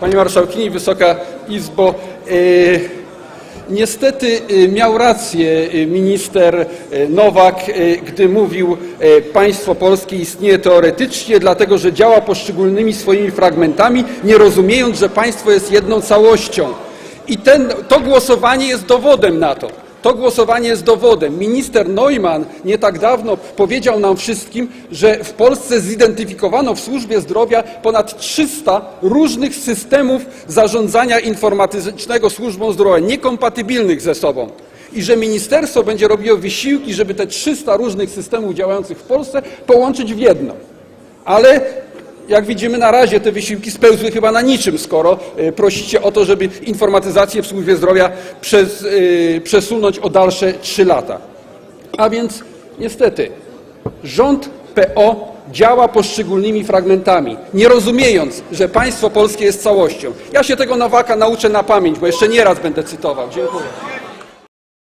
Pani Marszałkini, Wysoka Izbo, e, Niestety e, miał rację e, minister Nowak, gdy mówił, państwo polskie istnieje teoretycznie, dlatego że działa poszczególnymi swoimi fragmentami, nie rozumiejąc, że państwo jest jedną całością. I ten, to głosowanie jest dowodem na to. To głosowanie jest dowodem. Minister Neumann nie tak dawno powiedział nam wszystkim, że w Polsce zidentyfikowano w służbie zdrowia ponad 300 różnych systemów zarządzania informatycznego służbą zdrowia, niekompatybilnych ze sobą. I że ministerstwo będzie robiło wysiłki, żeby te 300 różnych systemów działających w Polsce połączyć w jedno. Ale jak widzimy na razie te wysiłki spełzły chyba na niczym, skoro y, prosicie o to, żeby informatyzację w służbie zdrowia przez, y, przesunąć o dalsze trzy lata. A więc niestety rząd PO działa poszczególnymi fragmentami, nie rozumiejąc, że państwo polskie jest całością. Ja się tego Nowaka nauczę na pamięć, bo jeszcze nie raz będę cytował. Dziękuję.